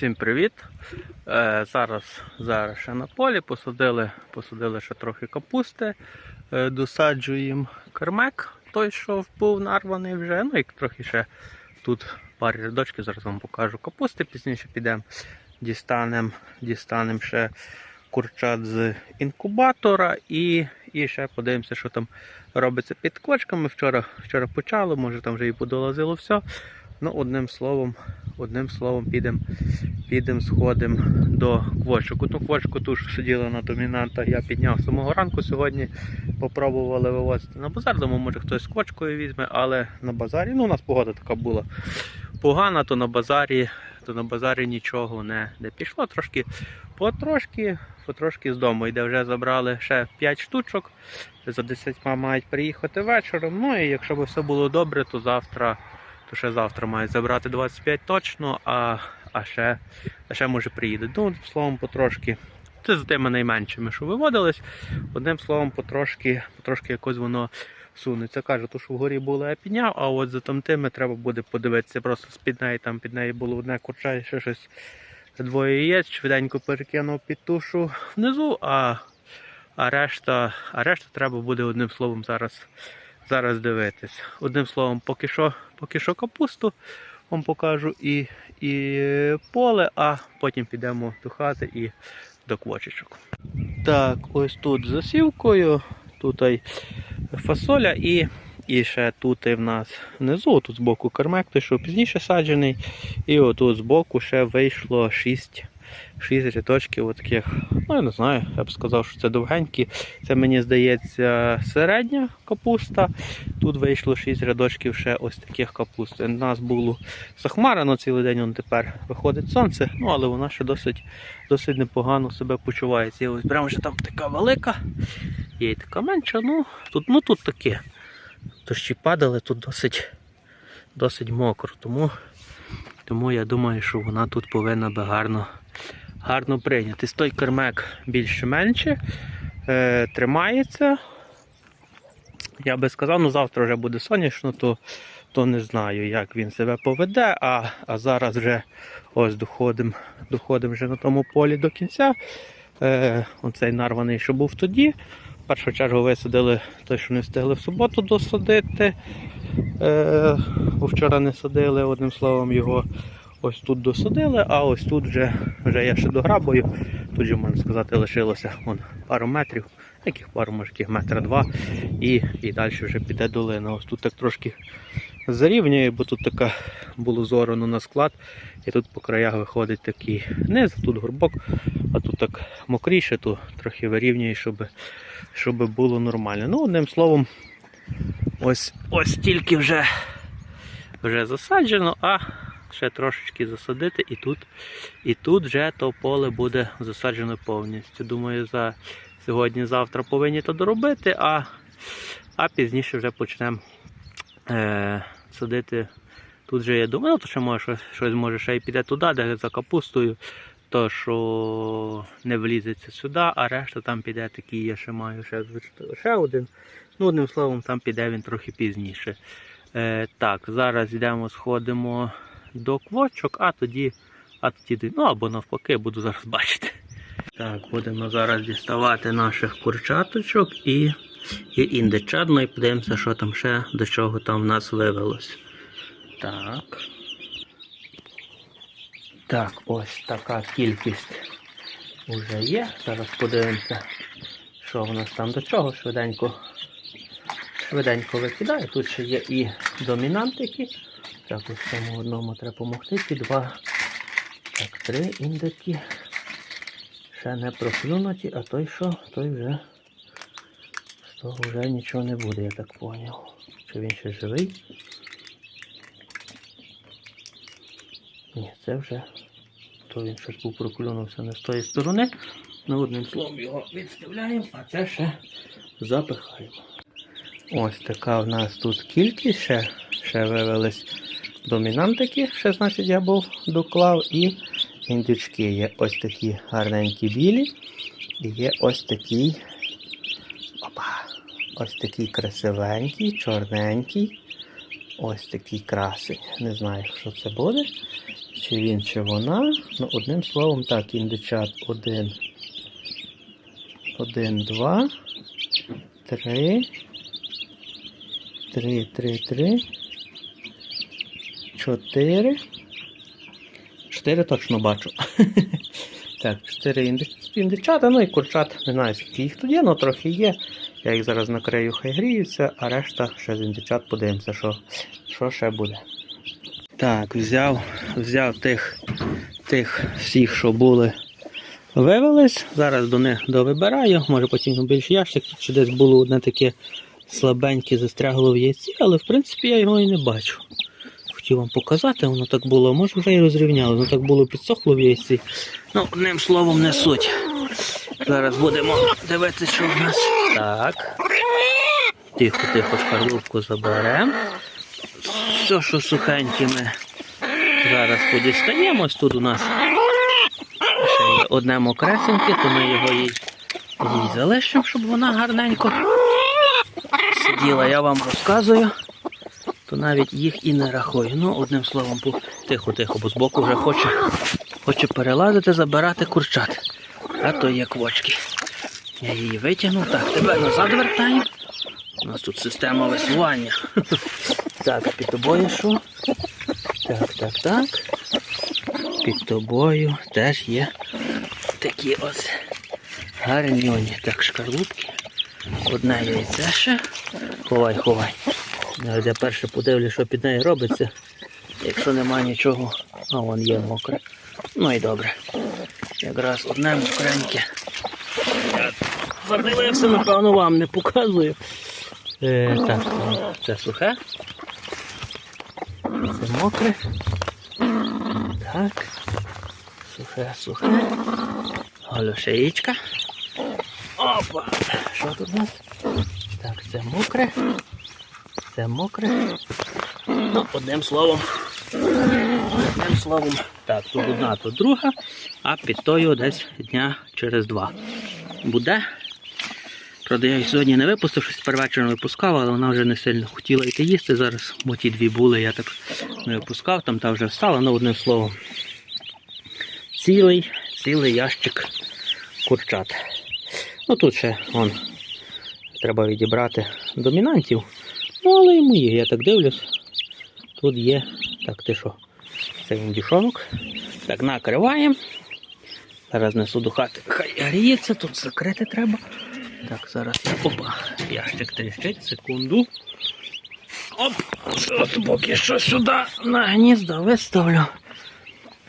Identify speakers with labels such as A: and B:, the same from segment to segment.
A: Всім привіт! Е, зараз, зараз ще на полі посадили, посадили ще трохи капусти, е, досаджуємо кермек, той, що був нарваний вже. Ну і трохи ще тут парі рядочків, зараз вам покажу капусти, пізніше підемо, дістанемо дістанем ще курчат з інкубатора і, і ще подивимося, що там робиться під кочками. Вчора, вчора почало, може там вже і подолазило все. Ну, одним словом, одним словом, підемо підем, сходимо до квочок. Ту квочку ту, що сиділа на домінантах, я підняв самого ранку сьогодні. Попробували вивозити на базар. Думаю, може хтось з квочкою візьме, але на базарі, ну у нас погода така була погана, то на базарі, то на базарі нічого не, не пішло. Трошки потрошки, потрошки з дому. Йде вже забрали ще 5 штучок. За 10 мають приїхати вечором. Ну і якщо б все було добре, то завтра то ще завтра мають забрати 25 точно, а, а, ще, а ще може приїдуть. Ну, словом, потрошки. Це з тими найменшими, що виводились. Одним словом, потрошки, потрошки якось воно сунеться. Кажу, то що вгорі було, я підняв, а от за там тими треба буде подивитися. Просто з-під неї там під неї було одне курча і ще щось двоє яєць, швиденько перекинув під тушу внизу, а, а, решта, а решта треба буде одним словом зараз зараз дивитись. Одним словом, поки що, поки що капусту вам покажу і, і поле, а потім підемо до хати і до квочечок. Так, ось тут з засівкою, тут фасоля і, і ще тут і в нас внизу, тут збоку кармек, той, що пізніше саджений. І отут збоку ще вийшло 6 6 рядочків отаких, ну я не знаю, я б сказав, що це довгенькі. Це мені здається середня капуста. Тут вийшло 6 рядочків ще ось таких капуст. У нас було захмарено цілий день, он тепер виходить сонце, ну але вона ще досить досить непогано себе почувається. І ось прямо вже там така велика, є і така менша. Ну тут, ну, тут таке. Дощі падали, тут досить, досить мокро. Тому, тому я думаю, що вона тут повинна би гарно гарно прийняти. Той кермек більше-менше е, тримається. Я би сказав, ну завтра вже буде сонячно, то то не знаю, як він себе поведе. А а зараз вже ось доходимо доходим на тому полі до кінця. Е, Оцей нарваний, що був тоді. В першу чергу висадили той, що не встигли в суботу досадити. Е, вчора не садили, одним словом, його ось тут досадили, а ось тут вже вже я ще дограбую. Тут же, можна сказати, лишилося вон, пару метрів, яких пару, може, метра два, і і далі вже піде долина. Ось тут так трошки зарівнює, бо тут така було зорано на склад, і тут по краях виходить такий низ, тут горбок, а тут так мокріше, то трохи вирівнює, щоб щоб було нормально. Ну, одним словом, ось ось тільки вже, вже засаджено, а ще трошечки засадити, і тут і тут вже то поле буде засаджено повністю. Думаю, за сьогодні-завтра повинні то доробити, а а пізніше вже почнемо е, садити. Тут же я думаю, то ще може щось, щось може ще й піде туди, де за капустою, то що не влізеться сюди, а решта там піде такий, я ще маю ще, ще один. Ну, одним словом, там піде він трохи пізніше. Е, Так, зараз йдемо, сходимо до квочок, а тоді, а ну або навпаки, буду зараз бачити. Так, будемо зараз діставати наших курчаточок і і індичат, ну і подивимося, що там ще, до чого там в нас вивелось. Так. Так, ось така кількість вже є. Зараз подивимося, що в нас там до чого. Швиденько швиденько викидаю. Тут ще є і домінантики. Так, ось цьому одному треба допомогти. Ці два. Так, три індики. Ще не проклюнуті, а той що, той вже з того вже нічого не буде, я так зрозумів. Чи він ще живий? Ні, це вже то він щось був проклюнувся не з тої сторони. Ну, одним словом його відставляємо, а це ще запихаємо. Ось така в нас тут кількість, ще, ще вивелись домінантики, ще значить я був доклав, і індички є ось такі гарненькі білі. І є ось такий опа, ось такий красивенький, чорненький. Ось такий красень. Не знаю, що це буде. Чи він, чи вона. Ну, одним словом, так, індичат один. Один, два. Три. Три, три, три. Чотири. Чотири точно бачу. так, чотири інди- індичата, ну і курчат, не знаю, скільки їх тут є, але трохи є. Я їх зараз накрию, хай гріються, а решта ще з індичат подивимося, що, що ще буде. Так, взяв, взяв тих, тих всіх, що були, вивелись. Зараз до них довибираю. Може потім більш ящик, ще десь було одне таке слабеньке, застрягло в яйці, але в принципі я його і не бачу. Хотів вам показати, воно так було, може вже і розрівняло, воно так було підсохло в яйці. Ну, одним словом, не суть. Зараз будемо дивитися, що в нас. Так. Тихо, тихо, шкарлупку заберемо. Все, що сухеньке ми зараз подістаємо. Ось тут у нас ще є одне мокресеньке, то ми його їй, їй залишимо, щоб вона гарненько сиділа. Я вам розказую, то навіть їх і не рахую. Ну, одним словом, тихо, тихо, бо збоку вже хоче, хоче перелазити, забирати курчат. А то є квочки. Я її витягнув. Так, тебе назад вертаємо. У нас тут система веслування. Так, під тобою що? Так, так, так. Під тобою теж є такі ось гарньоні. Так, шкарлупки. Одне яйце ще. Ховай, ховай. Зараз я перше подивлюсь, що під нею робиться. Якщо нема нічого, а вон є мокре. Ну і добре. Якраз одне мокреньке. Я задивився, напевно, вам не показую. Е, так, це сухе. Це мокре. Так. Сухе, сухе. Голошеїчка. Опа! Що тут у нас? Так, це мокре. Це мокре. Ну, одним словом. Одним словом. Так, тут одна, тут друга, а під тою десь дня через два. Буде. Правда, я їх сьогодні не випустив, щось перевечером випускав, але вона вже не сильно хотіла йти їсти зараз, бо ті дві були, я так не випускав, там та вже встала, ну одним словом. Цілий, цілий ящик курчат. Ну тут ще вон, треба відібрати домінантів. Ну, але і мої, я так дивлюсь. Тут є. Так, ти що? Це індюшонок. Так, накриваємо. Зараз несу до хати. Хай гріється, тут закрити треба. Так, зараз я. Опа, ящик тріщить, секунду. Оп! От поки що сюди на гніздо виставлю.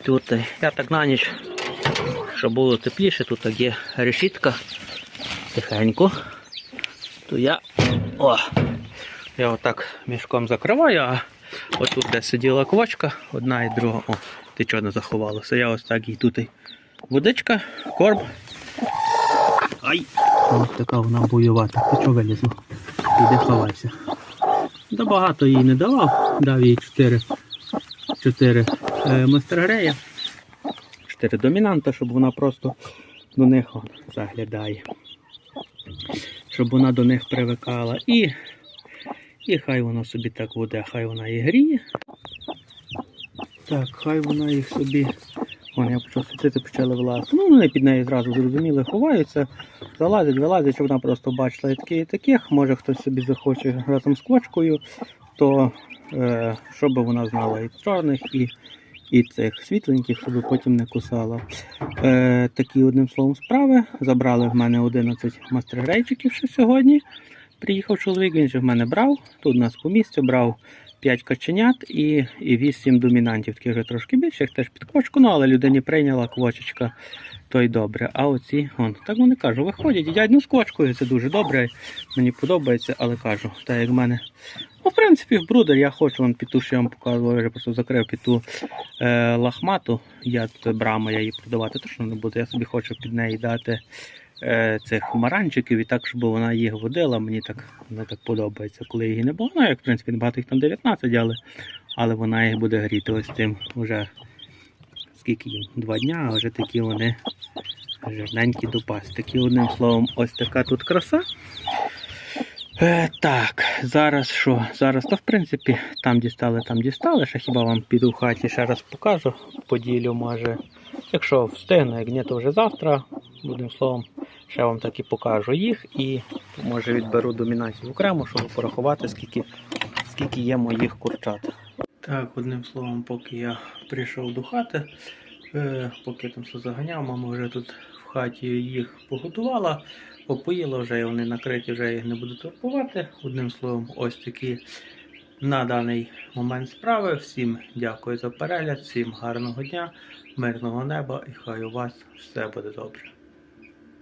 A: Тут е, я так на ніч, щоб було тепліше, тут так є решітка. Тихенько. То я. О! Я отак мішком закриваю, а отут, де сиділа квочка, одна і друга. О, ти чого не заховалася. Я ось так їй тут і водичка, корм. Ай! Ось така вона бойовата. Ти чого вилізла? Іди ховайся. Да багато їй не давав, дав їй 4, 4 е, мастергрея, 4 домінанта, щоб вона просто до них заглядає. Щоб вона до них привикала. І, і хай вона собі так буде, хай вона і гріє. Так, хай вона їх собі. Вон, я почав світити, почали вилазити. Ну, вони під нею зразу зрозуміли, ховаються, залазять, вилазять, щоб вона просто бачила і і таких. Може хтось собі захоче разом з квочкою, то е, щоб вона знала і чорних, і, і цих світленьких, щоб потім не кусала. Е, такі одним словом справи. Забрали в мене 11 мастергрейчиків ще сьогодні. Приїхав чоловік, він же в мене брав. Тут у нас по місцю брав 5 каченят і, і 8 домінантів, таких вже трошки більших, теж під квочку, ну але людині прийняла квочечка, то й добре. А оці, он, так вони кажу, виходять, їдять ну з квочкою, це дуже добре. Мені подобається, але кажу, так як в мене. Ну, в принципі, в брудер я хочу, вон піту, що я вам показував, я вже просто закрив піту е, лахмату. Я тут брама, я її продавати точно не буду. Я собі хочу під неї дати цих маранчиків і так, щоб вона їх водила. Мені так, вона так подобається, коли її не було. Ну, як в принципі, небагато їх там 19, але, але вона їх буде гріти. Ось тим вже скільки їм? Два дня, а вже такі вони жирненькі до пастики. Одним словом, ось така тут краса. Е, так, зараз що? Зараз, то в принципі, там дістали, там дістали. Ще хіба вам піду в хаті ще раз покажу, поділю, може. Якщо встигну, як ні, то вже завтра, будемо словом, ще вам так і покажу їх і може відберу домінацію окремо, щоб порахувати, скільки, скільки є моїх курчат. Так, одним словом, поки я прийшов до хати, е, поки там все заганяв, мама вже тут в хаті їх погодувала, попоїла вже, і вони накриті, вже їх не буду турбувати. Одним словом, ось такі на даний момент справи. Всім дякую за перегляд, всім гарного дня, мирного неба і хай у вас все буде добре.